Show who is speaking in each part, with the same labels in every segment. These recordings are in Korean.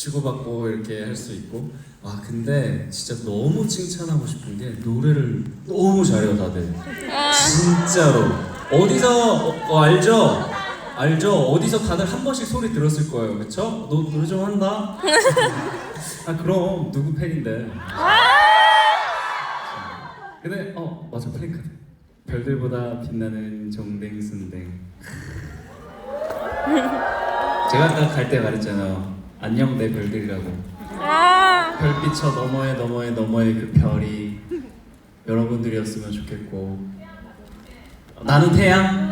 Speaker 1: 주고받고 이렇게 할 수 있고. 아 근데 진짜 너무 칭찬하고 싶은 게 노래를 너무 잘해요 다들. 진짜로. 어디서 어, 어, 알죠? 알죠? 어디서 다들 한 번씩 소리 들었을 거예요. 그쵸? 너 노래 좀 한다? 아 그럼 누구 팬인데? 근데 어 맞아. 플랜카드. 별들보다 빛나는 정댕순댕. 제가 아까 갈 때 말했잖아요 안녕 내 별들이라고
Speaker 2: 아,
Speaker 1: 별빛 저 너머에 너머에 너머에 그 별이 여러분들이었으면 좋겠고 나는 태양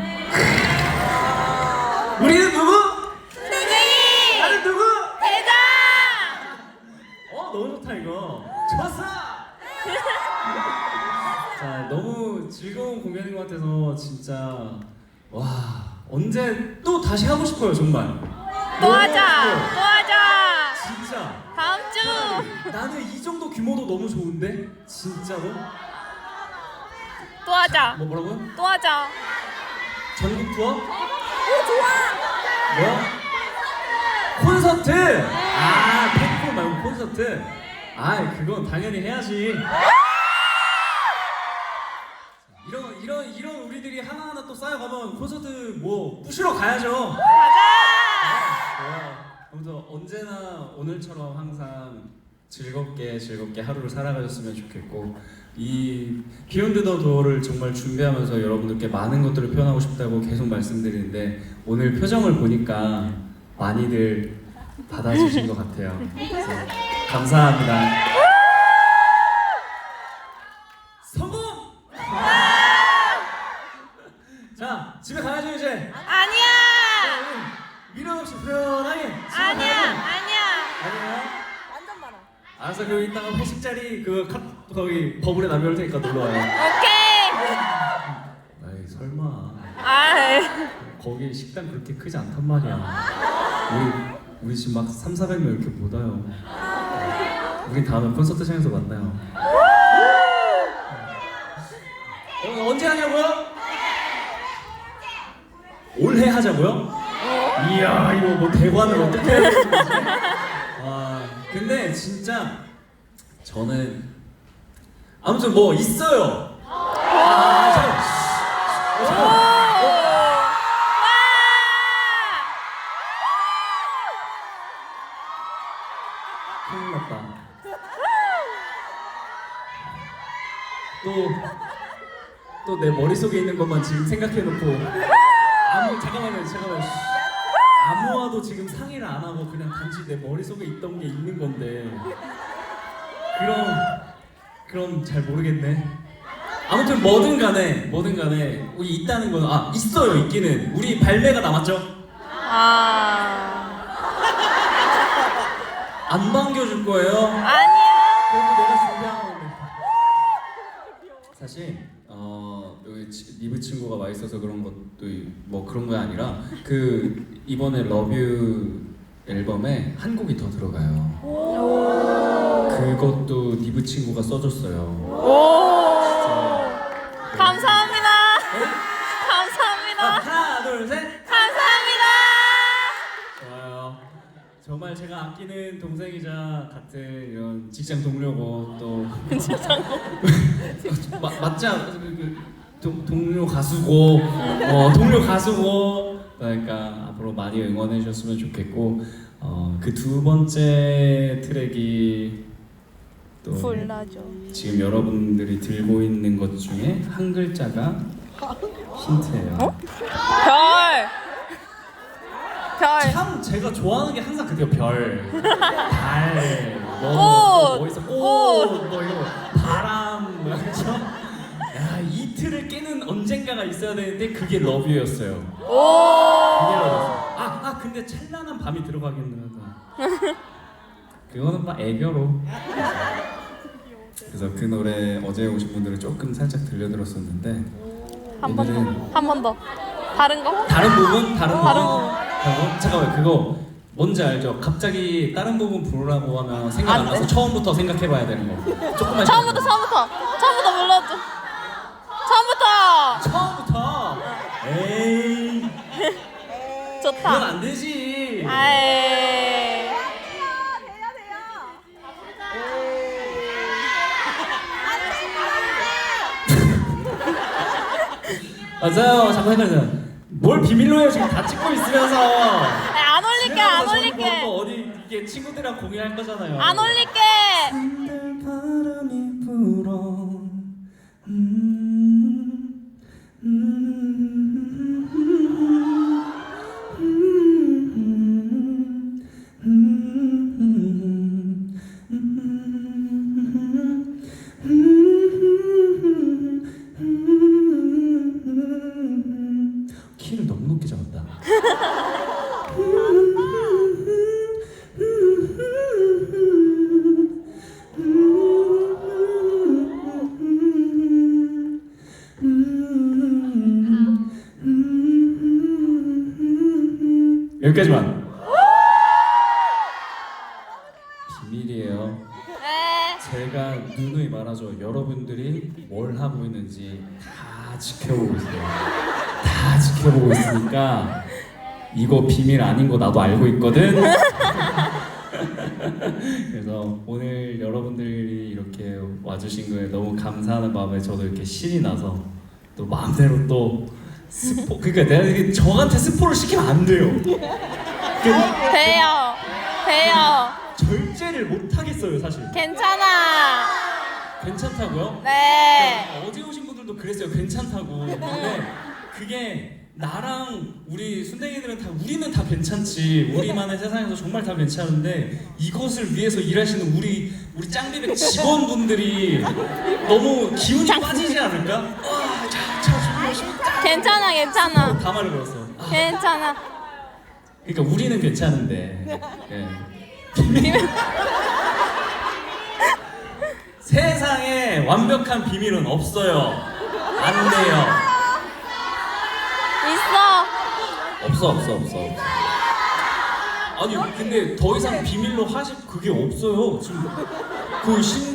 Speaker 1: 우리는 누구?
Speaker 2: 선생님!
Speaker 1: 나는 누구?
Speaker 2: 대장!
Speaker 1: 어 너무 좋다 이거 좋았어 자 너무 즐거운 공연인 것 같아서 진짜 와 언제 또 다시 하고 싶어요 정말
Speaker 2: 또 하자! 또 하자!
Speaker 1: 나는 이 정도 규모도 너무 좋은데 진짜로
Speaker 2: 또 하자!
Speaker 1: 뭐 뭐라고요?
Speaker 2: 또 하자!
Speaker 1: 전국 투어?
Speaker 2: 오, 좋아!
Speaker 1: 뭐야? 콘서트! 아 팬콘 말고 콘서트 아 그건 당연히 해야지 이런 이런 이런 우리들이 하나하나 또 쌓여가면 콘서트 뭐 부시러 가야죠
Speaker 2: 가자!
Speaker 1: 좋아요. 아무튼 언제나 오늘처럼 항상 즐겁게 즐겁게 하루를 살아가셨으면 좋겠고 이 비욘드 더 도어를 정말 준비하면서 여러분들께 많은 것들을 표현하고 싶다고 계속 말씀드리는데 오늘 표정을 보니까 많이들 받아주신 것 같아요. 감사합니다. 성공! 자 집에 가야죠 이제.
Speaker 2: 아니야!
Speaker 1: 미련 없이 편하게. 집에
Speaker 2: 아니야!
Speaker 1: 가야죠.
Speaker 2: 아니야!
Speaker 1: 아니에요?
Speaker 2: 완전 많아.
Speaker 1: 알았어 그 이따가 회식 자리 그 카, 거기 버블에 남겨올 테니까 놀러 와요.
Speaker 2: 오케이!
Speaker 1: 아이 설마
Speaker 2: 아,
Speaker 1: 거기 식당 그렇게 크지 않단 말이야. 우리 우리 지금 막 3, 400명 이렇게 못 와요. 우리 다음에 콘서트장에서 만나요. 어, 언제 하냐고요? 올해 하자고요? 이야 이거 뭐 대관을 어떻게 해야 되는 거지? 와 근데 진짜 저는 아무튼 뭐 있어요. 아, 잠깐. 어, 잠깐. 큰일 났다. 또, 또 내 머릿속에 있는 것만 지금 생각해 놓고 아무, 잠깐만요, 잠깐만요. 아무와도 지금 상의를 안 하고 그냥 단지 내 머릿속에 있던 게 있는 건데 그럼, 그럼 잘 모르겠네. 아무튼 뭐든 간에, 뭐든 간에 우리 있다는 건, 아, 있어요, 있기는. 우리 발매가 남았죠?
Speaker 2: 아,
Speaker 1: 안 반겨줄 거예요.
Speaker 2: 아니야!
Speaker 1: 그래도 내가 준비한 건데. 사실 어 여기 치- 리브 친구가 와 있어서 그런 것도 이- 뭐 그런 게 아니라 그 이번에 러뷰 앨범에 한 곡이 더 들어가요. 그것도 리브 친구가 써줬어요.
Speaker 2: 오!
Speaker 1: 진짜.
Speaker 2: 감사합니다! 감사합니다!
Speaker 1: 하나 둘 셋.
Speaker 2: 감사합니다!
Speaker 1: 좋아요. 정말 제가 아끼는 동생이자 같은 이런 직장 동료고 또 마, 맞지 않 그, 그, 동, 동료 가수고 어, 동료 가수고 그러니까 앞으로 많이 응원해 주셨으면 좋겠고 어, 그 두 번째 트랙이 또
Speaker 2: 불러줘.
Speaker 1: 지금 여러분들이 들고 있는 것 중에 한 글자가 힌트예요.
Speaker 2: 별! 별!
Speaker 1: 참 제가 좋아하는 게 항상 그게요 별, 달, 뭐,
Speaker 2: 꽃!
Speaker 1: 뭐 있어 꽃,
Speaker 2: 꽃!
Speaker 1: 뭐 이거 바람, 뭐 그렇죠? 야 이 틀을 깨는 언젠가가 있어야 되는데 그게 러브였어요. 그게! 러브였어요. 아, 아 근데 찬란한 밤이 들어가겠는 하다. 그거는 막 애교로. 그래서 그 노래 어제 오신 분들은 조금 살짝 들려들었었는데
Speaker 2: 한번
Speaker 1: 오늘은
Speaker 2: 더. 한번 더. 다른 거?
Speaker 1: 다른 부분? 다른 부분?
Speaker 2: 다른
Speaker 1: 다른 부분? 잠깐만 그거 뭔지 알죠? 갑자기 다른 부분 부르라고 하면 생각
Speaker 2: 안안
Speaker 1: 나서
Speaker 2: 돼.
Speaker 1: 처음부터 생각해봐야 되는 거 조금만
Speaker 2: 처음부터, 처음부터! 처음부터 불러줘. 처음부터!
Speaker 1: 처음부터 에이 그건
Speaker 2: 좋다.
Speaker 1: 안 되지
Speaker 2: 아이.
Speaker 1: 맞아요. 자꾸 헷갈려요. 뭘 비밀로 해요? 지금 다 찍고 있으면서.
Speaker 2: 아니, 안 올릴게 안 올릴게
Speaker 1: 뭐 어디 이게 친구들이랑 공유할 거잖아요.
Speaker 2: 안 올릴게
Speaker 1: 한들 바람이 불어 음, 음, 음, 음, 음, 음. 여기까지만. 비밀이에요.
Speaker 2: 네
Speaker 1: 제가 누누이 말하죠. 여러분들이 뭘 하고 있는지 다 지켜보고 있어요. 다 지켜보고 있으니까 이거 비밀 아닌 거 나도 알고 있거든. 그래서 오늘 여러분들이 이렇게 와주신 거에 너무 감사하는 마음에 저도 이렇게 신이 나서 또 마음대로 또 스포 그러니까 내가 이게 저한테 스포를 시키면 안 돼요. 그
Speaker 2: 돼요 돼요
Speaker 1: 절제를 못 하겠어요 사실.
Speaker 2: 괜찮아
Speaker 1: 괜찮다고요?
Speaker 2: 네
Speaker 1: 어제 오신 분들도 그랬어요. 괜찮다고. 근데 그게 나랑 우리 순댕이들은 다 우리는 다 괜찮지. 우리만의 세상에서 정말 다 괜찮은데 이것을 위해서 일하시는 우리 우리 짱비백 직원분들이 너무 기운이 빠지지 않을까? 와, 자,
Speaker 2: 괜찮아 괜찮아
Speaker 1: 다 말해버렸어. 아,
Speaker 2: 괜찮아
Speaker 1: 그러니까 우리는 괜찮은데. 예. 세상에 완벽한 비밀은 없어요. 안 돼요.
Speaker 2: 있어
Speaker 1: 없어 없어 없어. 아니 근데 더 이상 비밀로 하실 그게 없어요. 지금 그 신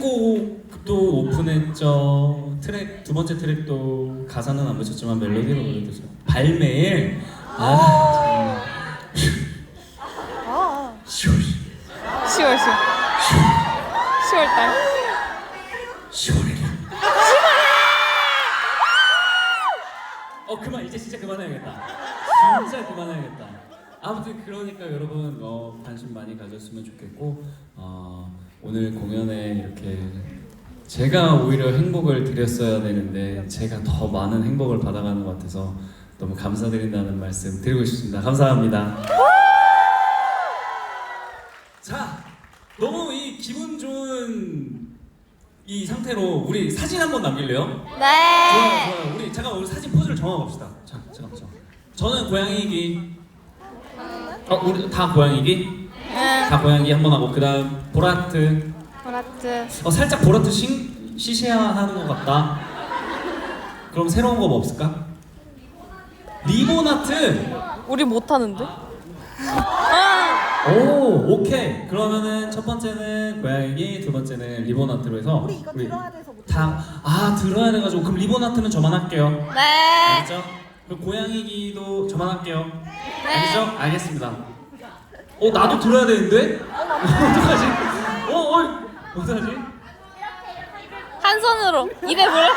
Speaker 1: 곡도 오픈했죠. 트랙 두 번째 트랙도 가사는 안 붙였지만 멜로디로 올려주죠. 발매일 아 정말. 쉬워
Speaker 2: 10월 10월 10월달
Speaker 1: 시원해. 어 그만 이제 진짜 그만해야겠다. 진짜 그만해야겠다. 아무튼 그러니까 여러분 어, 관심 많이 가졌으면 좋겠고 어, 오늘 공연에 이렇게 제가 오히려 행복을 드렸어야 되는데 제가 더 많은 행복을 받아가는 것 같아서 너무 감사드린다는 말씀 드리고 싶습니다. 감사합니다. 자, 너무 이 기분 좋은 이 상태로 우리 사진 한번 남길래요? 좋아요,
Speaker 2: 네
Speaker 1: 좋아요. 우리 잠깐 우리 사진 포즈를 정해봅시다. 자, 잠깐, 잠깐. 저는 고양이기. 어, 우리 다 고양이기?
Speaker 2: 응.
Speaker 1: 다 고양이 한번 하고 그다음 보라트.
Speaker 2: 보라트
Speaker 1: 어, 살짝 보라트 싱 시시하는 것 같다. 그럼 새로운 거 뭐 없을까? 리본 아트.
Speaker 2: 우리 못 하는데?
Speaker 1: 오, 오케이. 그러면은 첫 번째는 고양이기, 두 번째는 리본 아트로 해서
Speaker 3: 우리 이거 들어야 돼서 못
Speaker 1: 다, 아, 들어야 돼가지고. 그럼 리본 아트는 저만 할게요.
Speaker 2: 네
Speaker 1: 알겠죠? 그럼 고양이기도 저만 할게요.
Speaker 2: 네.
Speaker 1: 알겠죠? 알겠습니다. 어, 나도 들어야 되는데? 어떡하지? 어떡하지?
Speaker 2: 한 손으로 입에 물